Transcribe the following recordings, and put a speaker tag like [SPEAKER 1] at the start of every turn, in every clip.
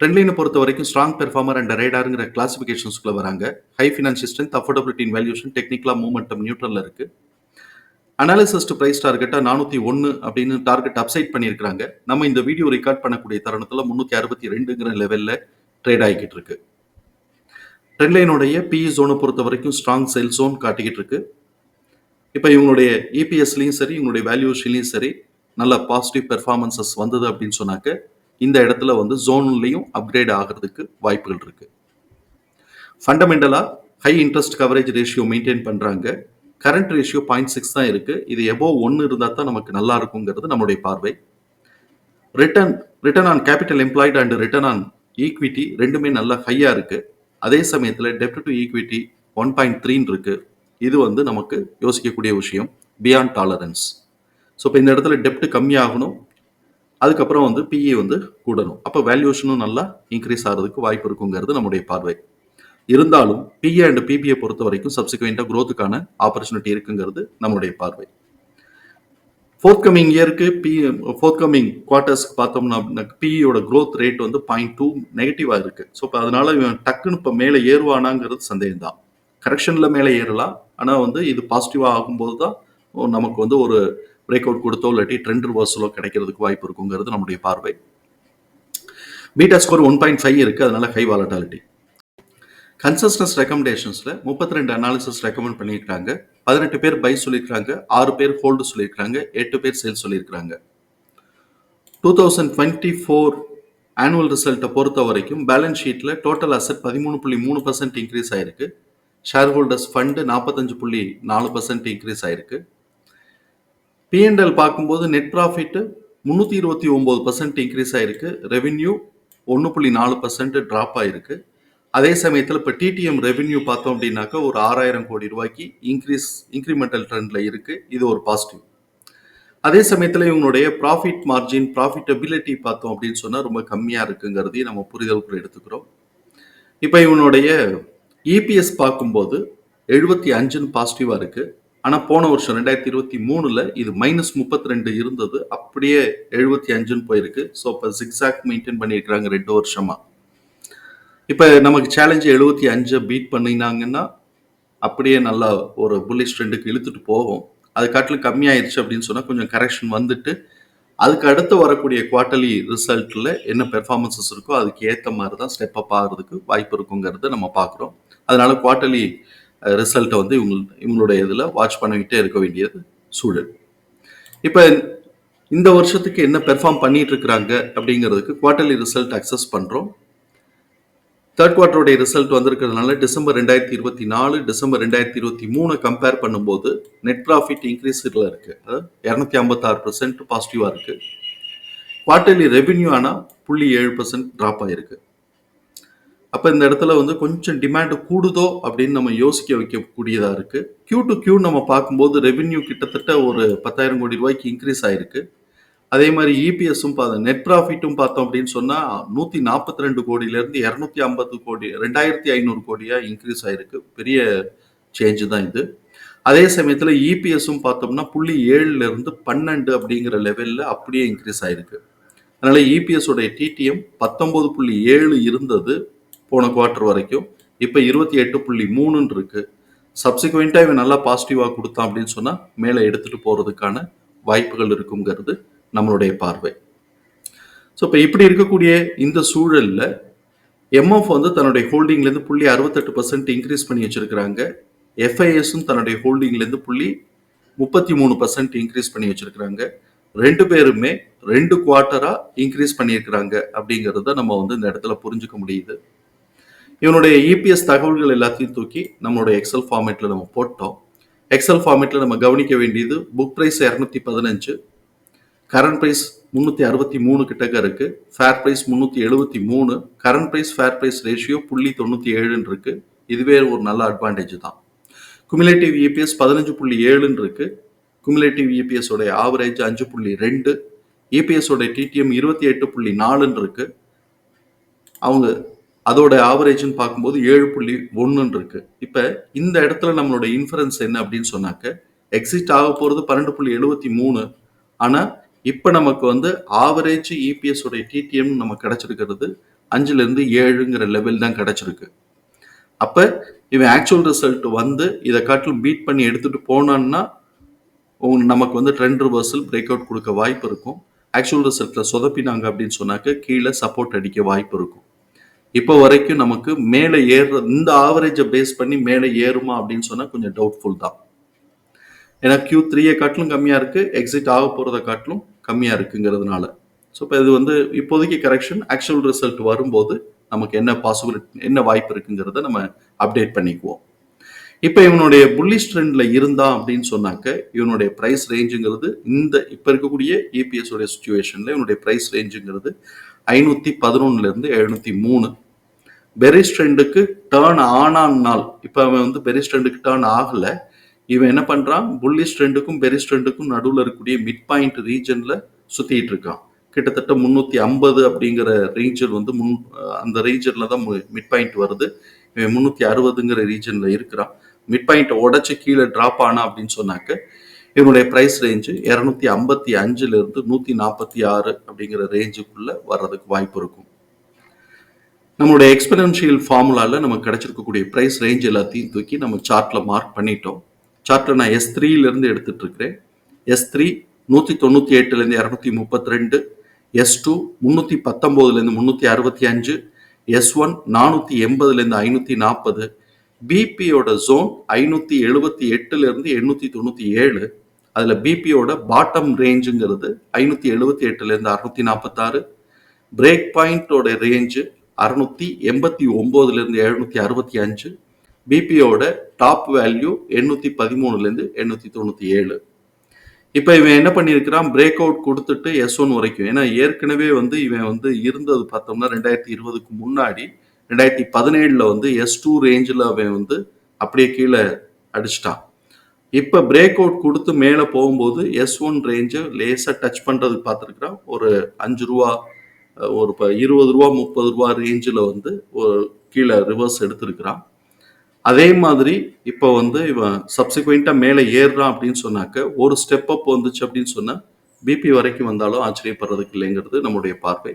[SPEAKER 1] ட்ரெண்ட்லைனை பொறுத்த வரைக்கும் strong performer and ரேடாருங்கிற கிளாசிஃபிகேஷன்ஸ்குள்ள வராங்க high financial strength affordability in valuation டெக்னிக்கலாக மூமெண்டம் நியூட்ரலில் இருக்குது அனாலிசிஸ்ட் ப்ரைஸ் டார்கெட்டாக நானூற்றி ஒன்று அப்படின்னு டார்கெட் அப்சைட் பண்ணியிருக்காங்க நம்ம இந்த வீடியோ ரெக்கார்ட் பண்ணக்கூடிய தருணத்தில் முந்நூற்றி அறுபத்தி ரெண்டுங்கிற லெவலில் ட்ரேட் ஆகிக்கிட்டு இருக்கு. ட்ரெண்ட்லைனுடைய பிஇ ஜோனை பொறுத்த வரைக்கும் ஸ்ட்ராங் செல் ஜோன் காட்டிக்கிட்டு இருக்கு. இப்போ இவங்களுடைய இபிஎஸ்லையும் சரி இவங்களுடைய வேல்யூஷன்லையும் சரி நல்ல பாசிட்டிவ் பெர்ஃபார்மன்சஸ் வந்தது அப்படின்னு சொன்னாக்க இந்த இடத்துல வந்து ஜோன்லையும் அப்கிரேட் ஆகிறதுக்கு வாய்ப்புகள் இருக்குது ஃபண்டமெண்டலாக high interest coverage ratio maintain பண்ணுறாங்க கரண்ட் ரேஷியோ பாயிண்ட் சிக்ஸ் தான் இருக்குது இது எபோ ஒன்று இருந்தால் தான் நமக்கு நல்லா இருக்குங்கிறது நம்மளுடைய பார்வை. Return return on capital employed and return on equity ரெண்டுமே நல்லா ஹையாக இருக்குது அதே சமயத்தில் டெப்ட் டு ஈக்விட்டி ஒன் பாயிண்ட் த்ரீன்னு இருக்குது இது வந்து நமக்கு யோசிக்கக்கூடிய விஷயம். பியாண்ட் டாலரன்ஸ் ஸோ இப்போ இந்த இடத்துல டெப்ட் கம்மியாகணும். அதுக்கப்புறம் வந்து பிஇ வந்து கூடணும். அப்போ வேல்யூஷனும் நல்லா இன்க்ரீஸ் ஆகிறதுக்கு வாய்ப்பு இருக்குங்கிறது நம்முடைய பார்வை. இருந்தாலும் பிஏ அண்ட் பிபிஏ பொறுத்த வரைக்கும் சப்சிக்வெண்ட்டாக க்ரோத்துக்கான ஆப்பர்ச்சுனிட்டி இருக்குங்கிறது நம்மளுடைய பார்வை. ஃபோர்த் கமிங் இயருக்கு பி ஃபோர்த் கமிங் குவார்ட்டர்ஸ்க்கு பார்த்தோம்னா பிஇயோட க்ரோத் ரேட் வந்து பாயிண்ட் டூ நெகட்டிவாக இருக்கு. ஸோ இப்போ அதனால இவன் டக்குன்னு இப்போ மேலே ஏறுவானாங்கிறது சந்தேகம் தான் கரெக்ஷனில் மேலே ஏறலாம். ஆனால் வந்து இது பாசிட்டிவாக ஆகும்போது தான் நமக்கு வந்து ஒரு பிரேக் அவுட் கொடுத்தோ இல்லாட்டி ட்ரெண்ட் ரிவர்ஸலோ கிடைக்கிறதுக்கு வாய்ப்பு இருக்குங்கிறது நம்முடைய பார்வை. Beta score one point five இருக்குது அதனால ஹை வாலட்டாலிட்டி கன்சஸ்டன்ஸ் ரெக்கமெண்டேஷன்ஸில் முப்பத்தி ரெண்டு அனாலிசிஸ் ரெக்கமெண்ட் பண்ணியிருக்காங்க. பதினெட்டு பேர் பை சொல்லியிருக்காங்க ஆறு பேர் ஹோல்டு சொல்லியிருக்காங்க எட்டு பேர் சேல் சொல்லியிருக்காங்க. Two thousand twenty four annual ரிசல்ட்டை பொறுத்த வரைக்கும் பேலன்ஸ் ஷீட்டில் டோட்டல் அசெட் பதிமூணு புள்ளி மூணு பர்சன்ட் இன்க்ரீஸ் ஆயிருக்கு. ஷேர் ஹோல்டர்ஸ் ஃபண்டு நாற்பத்தஞ்சு புள்ளி நாலு பர்சன்ட் இன்க்ரீஸ் ஆயிருக்கு. பிஎன்எல் பார்க்கும்போது நெட் ப்ராஃபிட் முந்நூற்றி இருபத்தி ஒம்பது பர்சன்ட் இன்க்ரீஸ் ஆகிருக்கு ரெவென்யூ ஒன்று புள்ளி நாலு பர்சன்ட் ட்ராப் ஆகிருக்கு அதே சமயத்தில் இப்போ டிடிஎம் ரெவென்யூ பார்த்தோம் அப்படின்னாக்கா ஒரு ஆறாயிரம் கோடி ரூபாய்க்கு இன்க்ரீஸ் இன்க்ரிமெண்டல் ட்ரெண்டில் இருக்குது இது ஒரு பாசிட்டிவ் அதே சமயத்தில் இவங்களுடைய ப்ராஃபிட் மார்ஜின் ப்ராஃபிட்டபிலிட்டி பார்த்தோம் அப்படின்னு சொன்னால் ரொம்ப கம்மியாக இருக்குங்கிறதையும் நம்ம புரிதலுக்குள்ள எடுத்துக்கிறோம். இப்போ இவனுடைய இபிஎஸ் பார்க்கும்போது எழுபத்தி அஞ்சுன்னு பாசிட்டிவாக இருக்குது ஆனால் போன வருஷம் ரெண்டாயிரத்தி இருபத்தி மூணில் இது மைனஸ் முப்பத்தி ரெண்டு இருந்தது. அப்படியே எழுபத்தி அஞ்சுன்னு போயிருக்கு. ஸோ இப்போ சிக்ஸாக் மெயின்டைன் பண்ணியிருக்கிறாங்க ரெண்டு வருஷமா. இப்போ நமக்கு சேலஞ்சு எழுபத்தி அஞ்சை பீட் பண்ணினாங்கன்னா அப்படியே நல்லா ஒரு புல்லிஷ் ட்ரெண்டுக்கு இழுத்துட்டு போகும். அது காட்டிலும் கம்மியாயிருச்சு அப்படின்னு சொன்னால் கொஞ்சம் கரெக்ஷன் வந்துட்டு அதுக்கு அடுத்து வரக்கூடிய குவார்ட்டர்லி ரிசல்ட்டில் என்ன பெர்ஃபார்மன்சஸ் இருக்கோ அதுக்கு ஏற்ற மாதிரி தான் ஸ்டெப் அப் ஆகிறதுக்கு வாய்ப்பு இருக்குங்கிறத நம்ம பார்க்குறோம். அதனால குவார்ட்டர்லி ரிசல்ட்டை வந்து இவங்க இவங்களுடைய இதில் வாட்ச் பண்ணிக்கிட்டே இருக்க வேண்டியது சூழல். இப்போ இந்த வருஷத்துக்கு என்ன பெர்ஃபார்ம் பண்ணிட்டு இருக்கிறாங்க அப்படிங்கிறதுக்கு குவார்ட்டர்லி ரிசல்ட் அக்சஸ் பண்ணுறோம் தேர்ட் குவார்ட்டருடைய ரிசல்ட் வந்திருக்கிறதுனால டிசம்பர் ரெண்டாயிரத்தி இருபத்தி நாலு டிசம்பர் ரெண்டாயிரத்தி இருபத்தி மூணு கம்பேர் பண்ணும்போது நெட் ப்ராஃபிட் இன்க்ரீஸில் இருக்குது அதாவது இரநூத்தி ஐம்பத்தாறு பர்சன்ட் பாசிட்டிவாக இருக்குது குவார்ட்டர்லி ரெவென்யூ ஆனால் புள்ளி ஏழு பர்சன்ட் ட்ராப் ஆகிருக்கு அப்போ இந்த இடத்துல வந்து கொஞ்சம் டிமாண்டு கூடுதோ அப்படின்னு நம்ம யோசிக்க வைக்கக்கூடியதாக இருக்குது கியூ டு கியூ நம்ம பார்க்கும்போது ரெவின்யூ கிட்டத்தட்ட ஒரு பத்தாயிரம் கோடி ரூபாய்க்கு இன்க்ரீஸ் ஆயிருக்கு. அதே மாதிரி இபிஎஸும் பார்த்தோம் நெட் ப்ராஃபிட்டும் பார்த்தோம் அப்படின்னு சொன்னால் நூற்றி நாற்பத்தி ரெண்டு கோடியிலேருந்து இரநூத்தி ஐம்பது கோடி ரெண்டாயிரத்தி ஐநூறு கோடியாக இன்க்ரீஸ் ஆயிருக்கு. பெரிய சேஞ்சு தான் இது. அதே சமயத்தில் இபிஎஸும் பார்த்தோம்னா புள்ளி ஏழுலேருந்து பன்னெண்டு அப்படிங்கிற லெவலில் அப்படியே இன்க்ரீஸ் ஆயிருக்கு. அதனால் இபிஎஸோடைய டிடிஎம் பத்தொம்போது புள்ளி ஏழு இருந்தது. போன குவார்ட்டர் வரைக்கும். இப்போ இருபத்தி எட்டு புள்ளி மூணுன்னு இருக்கு சப்சிக்வெண்ட்டாக இவன் நல்லா பாசிட்டிவாக கொடுத்தான் அப்படின்னு சொன்னால் மேலே எடுத்துகிட்டு போகிறதுக்கான வாய்ப்புகள் இருக்குங்கிறது நம்மளுடைய பார்வை. ஸோ இப்போ இப்படி இருக்கக்கூடிய இந்த சூழலில் எம்எஃப் வந்து தன்னுடைய ஹோல்டிங்லேருந்து புள்ளி அறுபத்தெட்டு பர்சன்ட் இன்க்ரீஸ் பண்ணி வச்சுருக்கிறாங்க. எஃப்ஐஎஸும் தன்னுடைய ஹோல்டிங்லேருந்து புள்ளி முப்பத்தி மூணு பர்சன்ட் இன்க்ரீஸ் பண்ணி வச்சுருக்கிறாங்க. ரெண்டு பேருமே ரெண்டு குவார்ட்டராக இன்க்ரீஸ் பண்ணியிருக்கிறாங்க அப்படிங்கிறத நம்ம வந்து இந்த இடத்துல புரிஞ்சுக்க முடியுது. இவனுடைய இபிஎஸ் தகவல்கள் எல்லாத்தையும் தூக்கி நம்மளுடைய எக்ஸல் ஃபார்மேட்டில் நம்ம போட்டோம். எக்ஸல் ஃபார்மேட்டில் நம்ம கவனிக்க வேண்டியது புக் ப்ரைஸ் இரநூத்தி பதினஞ்சு கரண்ட் ப்ரைஸ் முந்நூற்றி அறுபத்தி மூணு கிட்டக்க இருக்கு. ஃபேர் ப்ரைஸ் முந்நூற்றி எழுபத்தி மூணு current price fair price ratio புள்ளி தொண்ணூற்றி ஏழுன்னு இருக்கு. இதுவே ஒரு நல்ல அட்வான்டேஜ் தான். குமுலேட்டிவ் இபிஎஸ் பதினஞ்சு புள்ளி ஏழுன்னு இருக்கு. குமுலேட்டிவ் இபிஎஸ் உடைய ஆவரேஜ் அஞ்சு புள்ளி ரெண்டு இபிஎஸ் உடைய டிடிஎம் இருபத்தி எட்டு புள்ளி நாலுன்னு இருக்கு. அவங்க அதோட ஆவரேஜ்னு பார்க்கும்போது ஏழு புள்ளி ஒன்றுன்னு இருக்கு. இப்போ இந்த இடத்துல நம்மளோட இன்ஃபரன்ஸ் என்ன அப்படின்னு சொன்னாக்க எக்ஸிட் ஆக போகிறது பன்னெண்டு புள்ளி எழுபத்தி மூணு. ஆனால் இப்போ நமக்கு வந்து ஆவரேஜ் இபிஎஸ் உடைய டிடிஎம் நம்ம கிடைச்சிருக்கிறது அஞ்சுலேருந்து ஏழுங்கிற லெவல் தான் கிடைச்சிருக்கு. அப்போ இவன் ஆக்சுவல் ரிசல்ட் வந்து இதை காட்டிலும் பீட் பண்ணி எடுத்துகிட்டு போனான்னா நமக்கு வந்து ட்ரெண்ட் ரிவர்சல் பிரேக் அவுட் கொடுக்க வாய்ப்பு இருக்கும். ஆக்சுவல் ரிசல்ட்டில் சொதப்பினாங்க அப்படின்னு சொன்னாக்க கீழே சப்போர்ட் அடிக்க வாய்ப்பு இருக்கும். இப்போ வரைக்கும் நமக்கு மேலே ஏறுற இந்த ஆவரேஜை பேஸ் பண்ணி மேலே ஏறுமா அப்படின்னு சொன்னால் கொஞ்சம் டவுட்ஃபுல் தான். ஏன்னா கியூ த்ரீயை காட்டிலும் கம்மியாக இருக்குது எக்ஸிட் ஆக போகிறத காட்டிலும் கம்மியாக இருக்குங்கிறதுனால. ஸோ இப்போ இது வந்து இப்போதைக்கு கரெக்ஷன் ஆக்சுவல் ரிசல்ட் வரும்போது நமக்கு என்ன பாசிபிலிட்டி என்ன வாய்ப்பு இருக்குங்கிறத நம்ம அப்டேட் பண்ணிக்குவோம். இப்போ இவனுடைய புல்லிஷ் ட்ரெண்டில் இருந்தான் அப்படின்னு சொன்னாக்க இவனுடைய ப்ரைஸ் ரேஞ்சுங்கிறது இந்த இப்போ இருக்கக்கூடிய இபிஎஸ் உடைய சுச்சுவேஷனில் இவனுடைய பிரைஸ் ரேஞ்சுங்கிறது ஐநூத்தி பதினொன்னுல இருந்து எழுநூத்தி மூணு. பெரிஸ் ட்ரெண்டுக்கு டேர்ன் ஆனான் நாள் இப்போ அவன் வந்து பெரிஸ் ட்ரெண்டுக்கு டேர்ன் ஆகல. இவன் என்ன பண்றான்? புல்லிஷ் ட்ரெண்டுக்கும் பெரிஸ் ட்ரெண்டுக்கும் நடுவில் இருக்கக்கூடிய மிட் பாயிண்ட் ரீஜன்ல சுத்திட்டு இருக்கான். கிட்டத்தட்ட முந்நூற்றி ஐம்பது அப்படிங்கிற ரீஜன் வந்து முன் அந்த ரீஜனில் தான் மிட் பாயிண்ட் வருது. இவன் முந்நூற்றி அறுபதுங்கிற ரீஜனில் இருக்கிறான். மிட் பாயிண்ட் உடச்சி கீழே ட்ராப் ஆனா அப்படின்னு சொன்னாக்க இவனுடைய ப்ரைஸ் ரேஞ்சு இரநூத்தி ஐம்பத்தி அஞ்சுலேருந்து நூற்றி நாற்பத்தி ஆறு அப்படிங்கிற ரேஞ்சுக்குள்ளே வர்றதுக்கு வாய்ப்பு இருக்கும். நம்மளுடைய எக்ஸ்பெரன்ஷியல் ஃபார்முலாவில் நமக்கு கிடைச்சிருக்கக்கூடிய ப்ரைஸ் ரேஞ்ச் எல்லாத்தையும் தூக்கி நம்ம சார்ட்டில் மார்க் பண்ணிட்டோம். சார்ட்டில் நான் எஸ் த்ரீலேருந்து எடுத்துட்ருக்கிறேன் எஸ் த்ரீ நூற்றி தொண்ணூற்றி எட்டுலேருந்து இரநூத்தி முப்பத்தி ரெண்டு எஸ் டூ முந்நூற்றி பத்தொம்போதுலேருந்து முந்நூற்றி அறுபத்தி அஞ்சு எஸ் ஒன் நானூற்றி எண்பதுலேருந்து ஐநூற்றி நாற்பது பிபியோட ஜோன் ஐநூற்றி எழுபத்தி எட்டுலேருந்து எண்ணூற்றி தொண்ணூற்றி ஏழு. அதில் பிபியோட பாட்டம் ரேஞ்சுங்கிறது ஐநூற்றி எழுபத்தி எட்டுலேருந்து அறுநூத்தி நாற்பத்தாறு பிரேக் பாயிண்டோட ரேஞ்சு அறுநூத்தி எண்பத்தி ஒம்போதுலேருந்து எழுநூற்றி அறுபத்தி அஞ்சு. பிபியோட டாப் வேல்யூ எண்ணூற்றி பதிமூணுலேருந்து எண்ணூற்றி தொண்ணூற்றி ஏழு. இப்போ இவன் என்ன பண்ணியிருக்கிறான்? பிரேக் அவுட் கொடுத்துட்டு எஸ் ஒன் வரைக்கும். ஏன்னா ஏற்கனவே வந்து இவன் வந்து இருந்தது பார்த்தோம்னா ரெண்டாயிரத்தி இருபதுக்கு முன்னாடி ரெண்டாயிரத்தி பதினேழில் வந்து எஸ் டூ ரேஞ்சில் அவன் வந்து அப்படியே கீழே அடிச்சிட்டான். இப்போ பிரேக் அவுட் கொடுத்து மேலே போகும்போது எஸ் ஒன் ரேஞ்சை லேசாக டச் பண்ணுறதுக்கு பார்த்துருக்குறான் ஒரு அஞ்சு ரூபா ஒரு இப்போ இருபது ரூபா முப்பது ரூபா ரேஞ்சில் வந்து ஒரு கீழே ரிவர்ஸ் எடுத்திருக்கிறான். அதே மாதிரி இப்போ வந்து இவன் சப்சிக்வெண்ட்டாக மேலே ஏறுறான் அப்படின்னு சொன்னாக்க ஒரு ஸ்டெப் அப் வந்துச்சு அப்படின்னு சொன்னால் பிபி வரைக்கும் வந்தாலும் ஆச்சரியப்படுறதுக்கு இல்லைங்கிறது நம்முடைய பார்வை.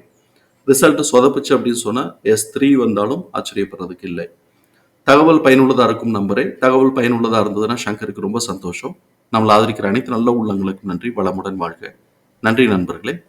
[SPEAKER 1] ரிசல்ட்டு சொதப்பிச்சு அப்படின்னு சொன்னால் எஸ் த்ரீ வந்தாலும் ஆச்சரியப்படுறதுக்கு இல்லை. தகவல் பயனுள்ளதாக இருக்கும் நம்பரே. தகவல் பயனுள்ளதாக இருந்ததுன்னா சங்கருக்கு ரொம்ப சந்தோஷம். நம்மளை ஆதரிக்கிற அனைத்து நல்ல உள்ளங்களுக்கும் நன்றி. வளமுடன் வாழ்க. நன்றி நண்பர்களே.